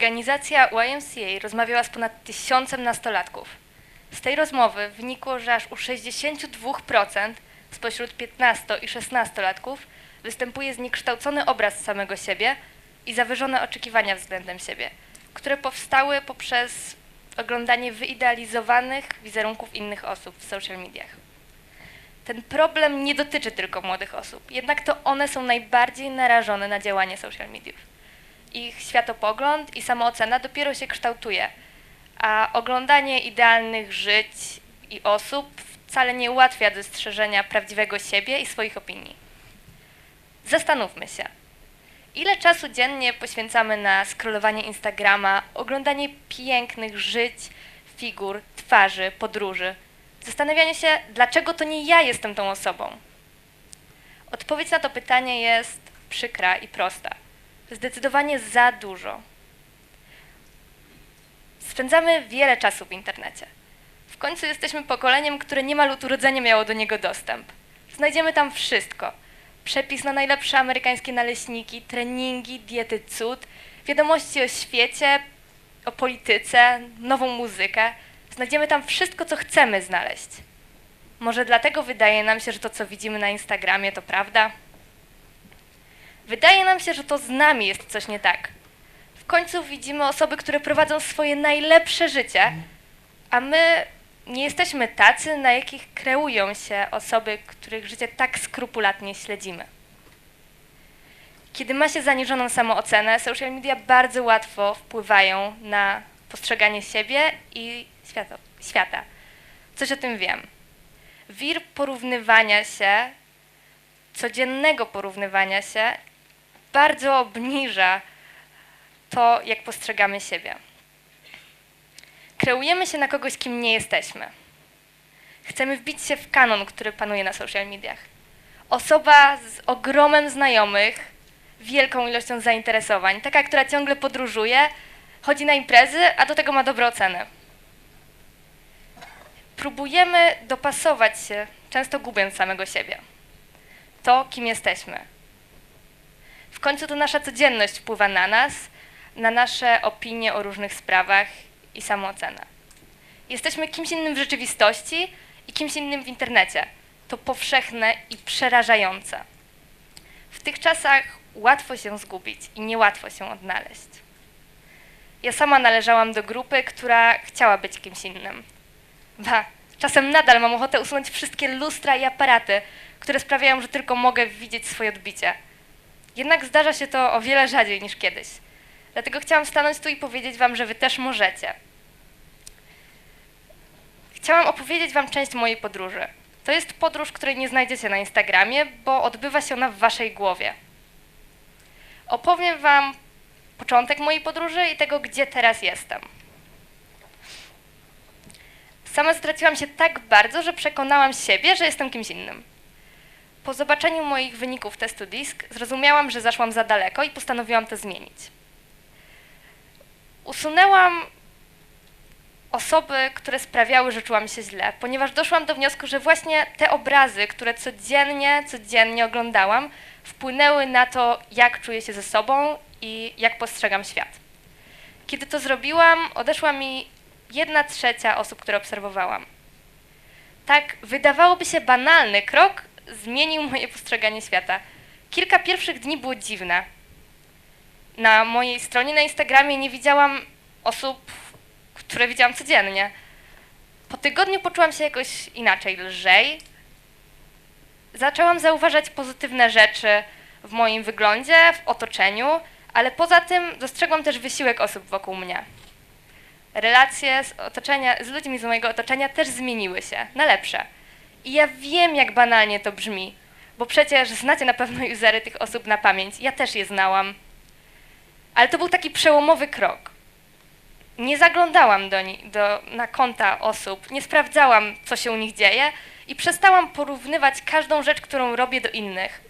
Organizacja YMCA rozmawiała z ponad tysiącem nastolatków. Z tej rozmowy wynikło, że aż u 62% spośród 15 i 16-latków występuje zniekształcony obraz samego siebie i zawyżone oczekiwania względem siebie, które powstały poprzez oglądanie wyidealizowanych wizerunków innych osób w social mediach. Ten problem nie dotyczy tylko młodych osób, jednak to one są najbardziej narażone na działanie social mediów. Ich światopogląd i samoocena dopiero się kształtuje, a oglądanie idealnych żyć i osób wcale nie ułatwia dostrzeżenia prawdziwego siebie i swoich opinii. Zastanówmy się, ile czasu dziennie poświęcamy na scrollowanie Instagrama, oglądanie pięknych żyć, figur, twarzy, podróży, zastanawianie się, dlaczego to nie ja jestem tą osobą. Odpowiedź na to pytanie jest przykra i prosta. Zdecydowanie za dużo. Spędzamy wiele czasu w internecie. W końcu jesteśmy pokoleniem, które niemal od urodzenia miało do niego dostęp. Znajdziemy tam wszystko. Przepis na najlepsze amerykańskie naleśniki, treningi, diety cud, wiadomości o świecie, o polityce, nową muzykę. Znajdziemy tam wszystko, co chcemy znaleźć. Może dlatego wydaje nam się, że to, co widzimy na Instagramie, to prawda? Wydaje nam się, że to z nami jest coś nie tak. W końcu widzimy osoby, które prowadzą swoje najlepsze życie, a my nie jesteśmy tacy, na jakich kreują się osoby, których życie tak skrupulatnie śledzimy. Kiedy ma się zaniżoną samoocenę, social media bardzo łatwo wpływają na postrzeganie siebie i świata. świata. Coś o tym wiem. Wir porównywania się, codziennego porównywania się, bardzo obniża to, jak postrzegamy siebie. Kreujemy się na kogoś, kim nie jesteśmy. Chcemy wbić się w kanon, który panuje na social mediach. Osoba z ogromem znajomych, wielką ilością zainteresowań, taka, która ciągle podróżuje, chodzi na imprezy, a do tego ma dobre oceny. Próbujemy dopasować się, często gubiąc samego siebie. To, kim jesteśmy. W końcu to nasza codzienność wpływa na nas, na nasze opinie o różnych sprawach i samoocenę. Jesteśmy kimś innym w rzeczywistości i kimś innym w internecie. To powszechne i przerażające. W tych czasach łatwo się zgubić i niełatwo się odnaleźć. Ja sama należałam do grupy, która chciała być kimś innym. Ba, czasem nadal mam ochotę usunąć wszystkie lustra i aparaty, które sprawiają, że tylko mogę widzieć swoje odbicie. Jednak zdarza się to o wiele rzadziej niż kiedyś. Dlatego chciałam stanąć tu i powiedzieć Wam, że Wy też możecie. Chciałam opowiedzieć Wam część mojej podróży. To jest podróż, której nie znajdziecie na Instagramie, bo odbywa się ona w Waszej głowie. Opowiem Wam początek mojej podróży i tego, gdzie teraz jestem. Sama straciłam się tak bardzo, że przekonałam siebie, że jestem kimś innym. Po zobaczeniu moich wyników testu DISC zrozumiałam, że zaszłam za daleko i postanowiłam to zmienić. Usunęłam osoby, które sprawiały, że czułam się źle, ponieważ doszłam do wniosku, że właśnie te obrazy, które codziennie, codziennie oglądałam, wpłynęły na to, jak czuję się ze sobą i jak postrzegam świat. Kiedy to zrobiłam, odeszła mi jedna trzecia osób, które obserwowałam. Tak, wydawałoby się banalny krok zmienił moje postrzeganie świata. Kilka pierwszych dni było dziwne. Na mojej stronie na Instagramie nie widziałam osób, które widziałam codziennie. Po tygodniu poczułam się jakoś inaczej, lżej. Zaczęłam zauważać pozytywne rzeczy w moim wyglądzie, w otoczeniu, ale poza tym dostrzegłam też wysiłek osób wokół mnie. Relacje z, otoczenia, z ludźmi z mojego otoczenia też zmieniły się na lepsze. I ja wiem, jak banalnie to brzmi, bo przecież znacie na pewno usery tych osób na pamięć. Ja też je znałam. Ale to był taki przełomowy krok. Nie zaglądałam do, do, na konta osób, nie sprawdzałam, co się u nich dzieje i przestałam porównywać każdą rzecz, którą robię do innych.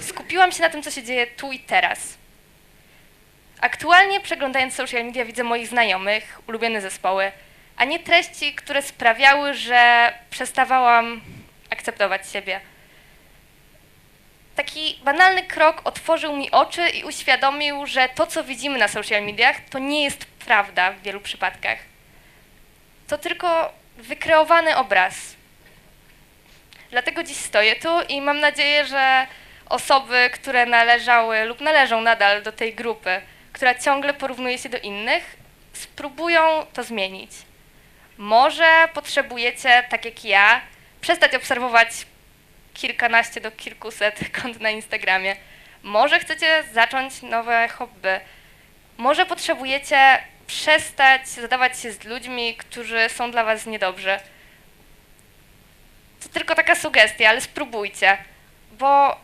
Skupiłam się na tym, co się dzieje tu i teraz. Aktualnie przeglądając social media widzę moich znajomych, ulubione zespoły, a nie treści, które sprawiały, że przestawałam akceptować siebie. taki banalny krok otworzył mi oczy i uświadomił, że to, co widzimy na social mediach, to nie jest prawda w wielu przypadkach. To tylko wykreowany obraz. Dlatego dziś stoję tu i mam nadzieję, że osoby, które należały lub należą nadal do tej grupy, która ciągle porównuje się do innych, spróbują to zmienić. Może potrzebujecie, tak jak ja, przestać obserwować kilkanaście do kilkuset kont na Instagramie. Może chcecie zacząć nowe hobby. Może potrzebujecie przestać zadawać się z ludźmi, którzy są dla was niedobrzy. To tylko taka sugestia, ale spróbujcie, bo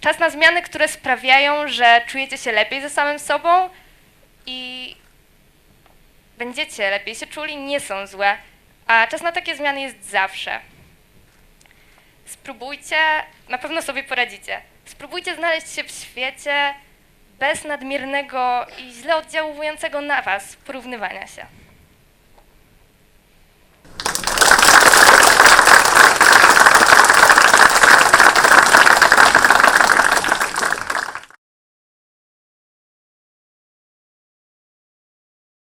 czas na zmiany, które sprawiają, że czujecie się lepiej ze samym sobą i będziecie lepiej się czuli, nie są złe, a czas na takie zmiany jest zawsze. Spróbujcie, na pewno sobie poradzicie. Spróbujcie znaleźć się w świecie bez nadmiernego i źle oddziałującego na Was porównywania się.